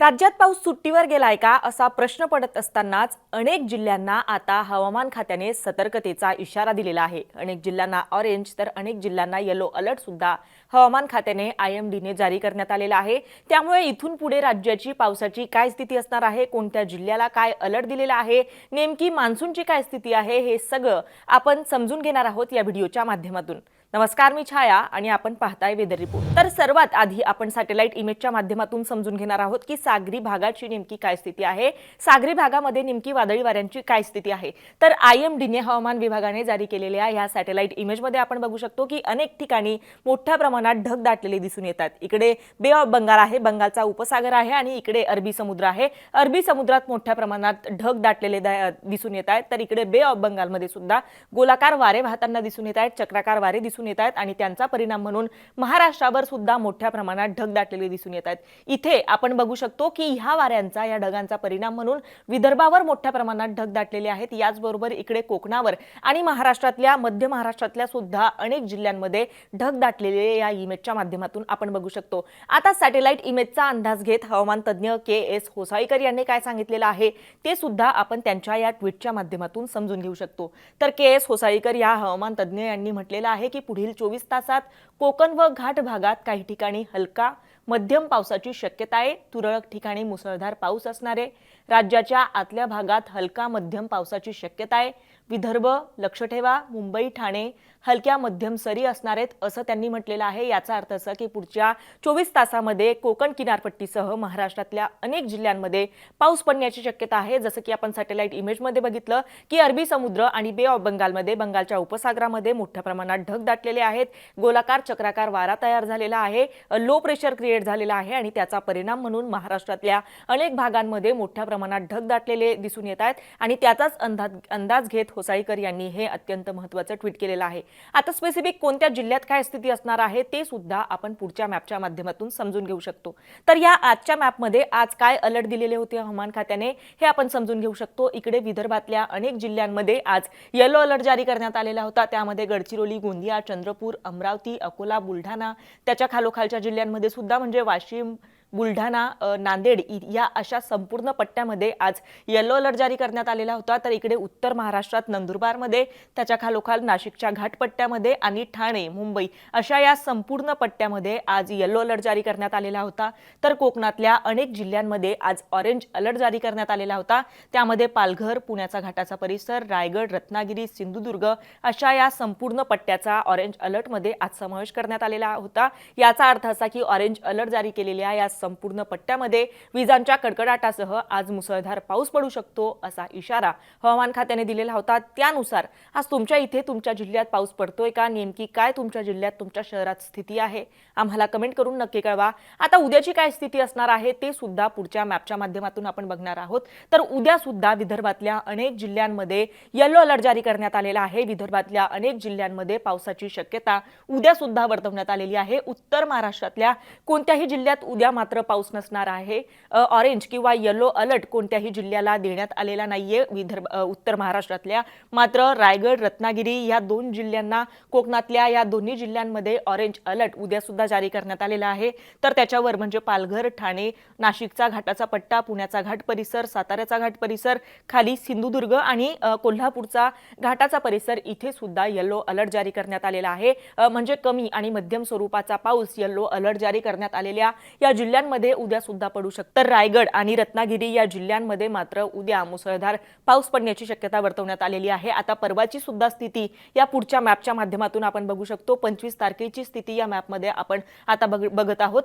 राज्यात पाऊस सुट्टीवर गेलाय का असा प्रश्न पडत असतानाच अनेक जिल्ह्यांना आता हवामान खात्याने सतर्कतेचा इशारा दिलेला आहे. अनेक जिल्ह्यांना ऑरेंज तर अनेक जिल्ह्यांना येलो अलर्ट सुद्धा हवामान खात्याने आय एम डीने जारी करण्यात आलेला आहे. त्यामुळे इथून पुढे राज्याची पावसाची काय स्थिती असणार आहे? कोणत्या जिल्ह्याला काय अलर्ट दिलेला आहे? नेमकी मान्सूनची काय स्थिती आहे? हे सगळं आपण समजून घेणार आहोत या व्हिडिओच्या माध्यमातून. नमस्कार मी छाया आणि आपण पाहताय वेदर रिपोर्ट. तर सर्वात आधी आपण सॅटेलाइट इमेजच्या माध्यमातून समजून घेणार आहोत की सागरी भागाची नेमकी काय स्थिती आहे. सागरी भागामध्ये नेमकी वादळी वाऱ्यांची काय स्थिती आहे. तर आय एम डीने हवामान विभागाने जारी केलेल्या या सॅटेलाइट इमेजमध्ये आपण बघू शकतो की अनेक ठिकाणी मोठ्या प्रमाणात ढग दाटलेले दिसून येतात. इकडे बे ऑफ बंगाल आहे बंगालचा उपसागर आहे आणि इकडे अरबी समुद्र आहे. अरबी समुद्रात मोठ्या प्रमाणात ढग दाटलेले दिसून येत आहेत. तर इकडे बे ऑफ बंगालमध्ये सुद्धा गोलाकार वारे वाहताना दिसून येत आहेत चक्राकार वारे दिसून दिसून येत आहेत आणि त्यांचा परिणाम म्हणून महाराष्ट्रावर सुद्धा मोठ्या प्रमाणात ढग दाटलेले दिसून येत आहेत. इथे आपण बघू शकतो की ह्या वाऱ्यांचा या ढगांचा परिणाम म्हणून विदर्भावर मोठ्या प्रमाणात ढग दाटलेले आहेत. याचबरोबर इकडे कोकणावर आणि महाराष्ट्रातल्या मध्य महाराष्ट्रातल्या सुद्धा अनेक जिल्ह्यांमध्ये ढग दाटलेले या इमेजच्या माध्यमातून आपण बघू शकतो. आता सॅटेलाइट इमेजचा अंदाज घेत हवामान तज्ज्ञ के एस होसाळीकर यांनी काय सांगितलेलं आहे ते सुद्धा आपण त्यांच्या या ट्विटच्या माध्यमातून समजून घेऊ शकतो. तर के एस होसाळीकर या हवामान तज्ज्ञ यांनी म्हटलेलं आहे की पुढील चोवीस तासात कोकण व घाट भागात काही ठिकाणी हलका मध्यम पावसाची शक्यता आहे. तुरळक ठिकाणी मुसळधार पाऊस असणार आहे. राज्याच्या आतल्या भागात हलका मध्यम पावसाची शक्यता आहे. विदर्भ लक्ष ठेवा. मुंबई ठाणे हलक्या मध्यम सरी असणार आहेत असं त्यांनी म्हटलेलं आहे. याचा अर्थ असा की पुढच्या चोवीस तासामध्ये कोकण किनारपट्टीसह महाराष्ट्रातल्या अनेक जिल्ह्यांमध्ये पाऊस पडण्याची शक्यता आहे. जसं की आपण सॅटेलाइट इमेजमध्ये बघितलं की अरबी समुद्र आणि बे ऑफ बंगालमध्ये बंगालच्या उपसागरामध्ये मोठ्या प्रमाणात ढग दाटलेले आहेत. गोलाकार चक्राकार वारा तयार झालेला आहे. लो प्रेशर क्रिएट झालेला आहे आणि त्याचा परिणाम म्हणून महाराष्ट्रातल्या अनेक भागांमध्ये मोठ्या प्रमाणात ढग दाटलेले दिसून येत आहेत आणि त्याचाच अंदाज अंदाज घेत होसाळीकर यांनी हे अत्यंत महत्त्वाचं ट्विट केलेलं आहे. आता स्पेसिफिक कोणत्या जिल्ह्यात काय स्थिती असणार आहे ते सुद्धा आपण पुढच्या मॅपच्या माध्यमातून समजून घेऊ शकतो. तर या आजच्या मॅपमध्ये आज काय अलर्ट दिलेले होते हवामान खात्याने हे आपण समजून घेऊ शकतो. इकडे विदर्भातल्या अनेक जिल्ह्यांमध्ये आज येलो अलर्ट जारी करण्यात आलेला होता. त्यामध्ये गडचिरोली गोंदिया चंद्रपूर अमरावती अकोला बुलढाणा त्याच्या खालोखालच्या जिल्ह्यांमध्ये सुद्धा म्हणजे वाशिम बुलढाणा नांदेड इ- या अशा संपूर्ण पट्ट्यामध्ये आज येलो अलर्ट जारी करण्यात आलेला होता. तर इकडे उत्तर महाराष्ट्रात नंदुरबारमध्ये त्याच्या खालोखाल नाशिकच्या घाटपट्ट्यामध्ये आणि ठाणे मुंबई अशा या संपूर्ण पट्ट्यामध्ये आज येलो अलर्ट जारी करण्यात आलेला होता. तर कोकणातल्या अनेक जिल्ह्यांमध्ये आज ऑरेंज अलर्ट जारी करण्यात आलेला होता. त्यामध्ये पालघर पुण्याचा घाटाचा परिसर रायगड रत्नागिरी सिंधुदुर्ग अशा या संपूर्ण पट्ट्याचा ऑरेंज अलर्टमध्ये आज समावेश करण्यात आलेला होता. याचा अर्थ असा की ऑरेंज अलर्ट जारी केलेल्या या संपूर्ण पट्ट्यामध्ये विजांच्या कडकडाटासह आज मुसळधार पाऊस पडू शकतो असा इशारा हवामान खात्याने दिलेला होता. त्यानुसार आज तुमच्या इथे तुमच्या जिल्ह्यात पाऊस पडतोय का? नेमकी काय तुमच्या जिल्ह्यात तुमच्या शहरात स्थिती आहे? आम्हाला कमेंट करून नक्की कळवा. आता उद्याची काय स्थिती असणार आहे ते सुद्धा पुढच्या मॅपच्या माध्यमातून आपण बघणार आहोत. तर उद्या सुद्धा विदर्भातल्या अनेक जिल्ह्यांमध्ये येलो अलर्ट जारी करण्यात आलेला आहे. विदर्भातल्या अनेक जिल्ह्यांमध्ये पावसाची शक्यता उद्या सुद्धा वर्तवण्यात आलेली आहे. उत्तर महाराष्ट्रातल्या कोणत्याही जिल्ह्यात उद्या मात्र पाऊस नसणार आहे. ऑरेंज किंवा येलो अलर्ट कोणत्याही जिल्ह्याला देण्यात आलेला नाहीये. विदर्भ उत्तर महाराष्ट्रातल्या मात्र रायगड रत्नागिरी या दोन जिल्ह्यांना कोकणातल्या या दोन्ही जिल्ह्यांमध्ये ऑरेंज अलर्ट उद्या सुद्धा जारी करण्यात आलेला आहे. तर त्याच्यावर म्हणजे पालघर ठाणे नाशिकचा घाटाचा पट्टा पुण्याचा घाट परिसर साताऱ्याचा घाट परिसर खाली सिंधुदुर्ग आणि कोल्हापूरचा घाटाचा परिसर इथे सुद्धा येलो अलर्ट जारी करण्यात आलेला आहे. म्हणजे कमी आणि मध्यम स्वरूपाचा पाऊस येलो अलर्ट जारी करण्यात आलेल्या या जिल्ह्यात जिल्ह्यांमध्ये उद्या सुद्धा पडू शकतं. तर रायगड आणि रत्नागिरी या जिल्ह्यांमध्ये मात्र उद्या मुसळधार पाऊस पडण्याची शक्यता वर्तवण्यात आलेली आहे. आता परवाची सुद्धा स्थिती या पुढच्या मॅपच्या माध्यमातून आपण बघू शकतो. पंचवीस तारखेची स्थिती या मॅपमध्ये आपण आता बघ बघत आहोत.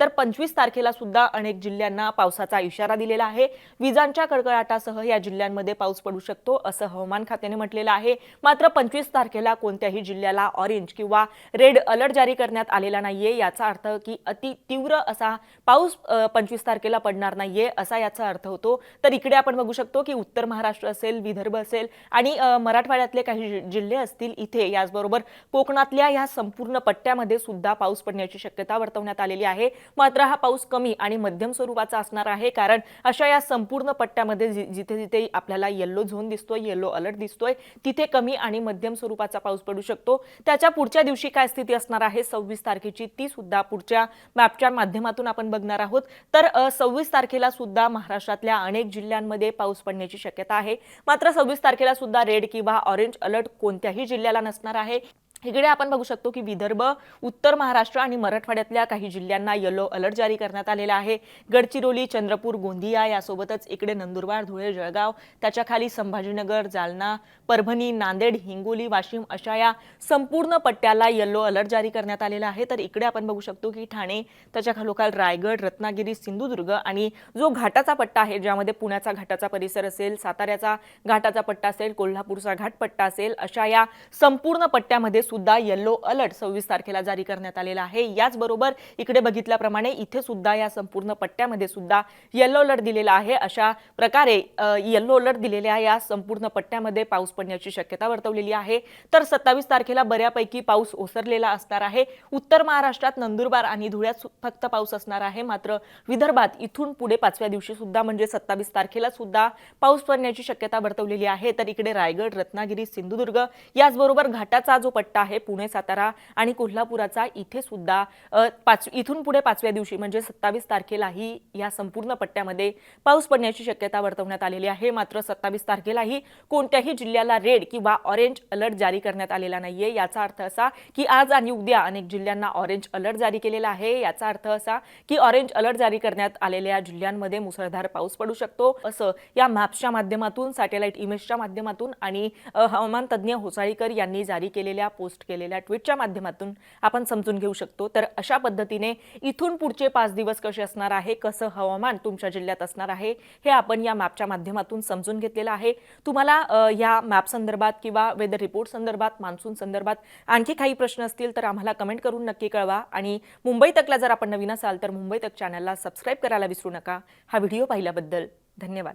तर पंचवीस तारखेला सुद्धा अनेक जिल्ह्यांना पावसाचा इशारा दिलेला आहे. विजांच्या कडकडाटासह या जिल्ह्यांमध्ये पाऊस पडू शकतो असं हवामान खात्याने म्हटलेलं आहे. मात्र पंचवीस तारखेला कोणत्याही जिल्ह्याला ऑरेंज किंवा रेड अलर्ट जारी करण्यात आलेला नाहीये. याचा अर्थ की अति तीव्र असा पाऊस पंचवीस तारखेला पडणार नाहीये असा याचा अर्थ होतो. तर इकडे आपण बघू शकतो की उत्तर महाराष्ट्र असेल विदर्भ असेल आणि मराठवाड्यातले काही जि- जिल्हे असतील इथे याचबरोबर कोकणातल्या या संपूर्ण पट्ट्यामध्ये सुद्धा पाऊस पडण्याची शक्यता वर्तवण्यात आलेली आहे. मात्र हा पाऊस कमी आणि मध्यम स्वरूपाचा असणार आहे कारण अशा या संपूर्ण पट्ट्यामध्ये जि- जिथे जिथे आपल्याला येल्लो झोन दिसतोय येल्लो अलर्ट दिसतोय तिथे कमी आणि मध्यम स्वरूपाचा पाऊस पडू शकतो. त्याच्या पुढच्या दिवशी काय स्थिती असणार आहे सव्वीस तारखेची ती सुद्धा पुढच्या मॅपच्या माध्यमातून आपण आपण बघणार आहोत. तर सव्वीस तारखेला सुद्धा महाराष्ट्रातल्या अनेक जिल्ह्यांमध्ये पाऊस पडण्याची शक्यता आहे. मात्र सव्वीस तारखेला सुद्धा रेड किंवा ऑरेंज अलर्ट कोणत्याही जिल्ह्याला नसणार आहे. इकडे आपण बघू शकतो की विदर्भ उत्तर महाराष्ट्र आणि मराठवाड्यातल्या काही जिल्ह्यांना येलो अलर्ट जारी करण्यात आलेला आहे. गडचिरोली चंद्रपूर गोंदिया यासोबतच इकडे नंदुरबार धुळे जळगाव त्याच्याखाली संभाजीनगर जालना परभणी नांदेड हिंगोली वाशिम अशा या संपूर्ण पट्ट्याला येल्लो अलर्ट जारी करण्यात आलेला आहे. तर इकडे आपण बघू शकतो की ठाणे त्याच्या खालोखाल रायगड रत्नागिरी सिंधुदुर्ग आणि जो घाटाचा पट्टा आहे ज्यामध्ये पुण्याचा घाटाचा परिसर असेल साताऱ्याचा घाटाचा पट्टा असेल कोल्हापूरचा घाट पट्टा असेल अशा या संपूर्ण पट्ट्यामध्ये सुद्धा येल्लो अलर्ट सव्वीस तारखेला जारी करण्यात आलेला आहे. याचबरोबर इकडे बघितल्याप्रमाणे इथे सुद्धा या संपूर्ण पट्ट्यामध्ये सुद्धा येल्लो अलर्ट दिलेला आहे. अशा प्रकारे येल्लो अलर्ट दिलेल्या या संपूर्ण पट्ट्यामध्ये पाऊस पडण्याची शक्यता वर्तवलेली आहे. तर सत्तावीस तारखेला बऱ्यापैकी पाऊस ओसरलेला असणार आहे. उत्तर महाराष्ट्रात नंदुरबार आणि धुळ्यात फक्त पाऊस असणार आहे. मात्र विदर्भात इथून पुढे पाचव्या दिवशी सुद्धा म्हणजे सत्तावीस तारखेला सुद्धा पाऊस पडण्याची शक्यता वर्तवलेली आहे. तर इकडे रायगड रत्नागिरी सिंधुदुर्ग याचबरोबर घाटाचा जो पट्टा आहे पुणे सातारा आणि कोल्हापुराचा. इथे सुद्धा पाच इथून पुढे पाचव्या दिवशी म्हणजे सत्तावीस तारखेलाही या संपूर्ण पट्ट्यामध्ये पाऊस पडण्याची शक्यता वर्तवण्यात आलेली आहे. मात्र सत्तावीस तारखेलाही कोणत्याही जिल्ह्याला रेड किंवा ऑरेंज अलर्ट जारी करण्यात आलेला नाहीये. याचा अर्थ असा की आज आणि उद्या अनेक जिल्ह्यांना ऑरेंज अलर्ट जारी केलेला आहे. याचा अर्थ असा की ऑरेंज अलर्ट जारी करण्यात आलेल्या जिल्ह्यांमध्ये मुसळधार पाऊस पडू शकतो. असं या मॅप्सच्या माध्यमातून सॅटेलाइट इमेजच्या माध्यमातून आणि हवामान तज्ज्ञ होसाळीकर यांनी जारी केलेल्या पोस्ट केलेल्या ट्विटच्या माध्यमातून आपण समजून घेऊ शकतो. तर अशा पद्धतीने इथून पुढचे पाच दिवस कसे असणार आहे कसं हवामान तुमच्या जिल्ह्यात असणार आहे हे आपण या मॅपच्या माध्यमातून समजून घेतलेलं आहे. तुम्हाला या मॅप संदर्भात किंवा वेदर रिपोर्ट संदर्भात मान्सून संदर्भात आणखी काही प्रश्न असतील तर आम्हाला कमेंट करून नक्की कळवा. आणि मुंबई तकला जर आपण नवीन असाल तर मुंबई तक चॅनलला सबस्क्राईब करायला विसरू नका. हा व्हिडिओ पाहिल्याबद्दल धन्यवाद.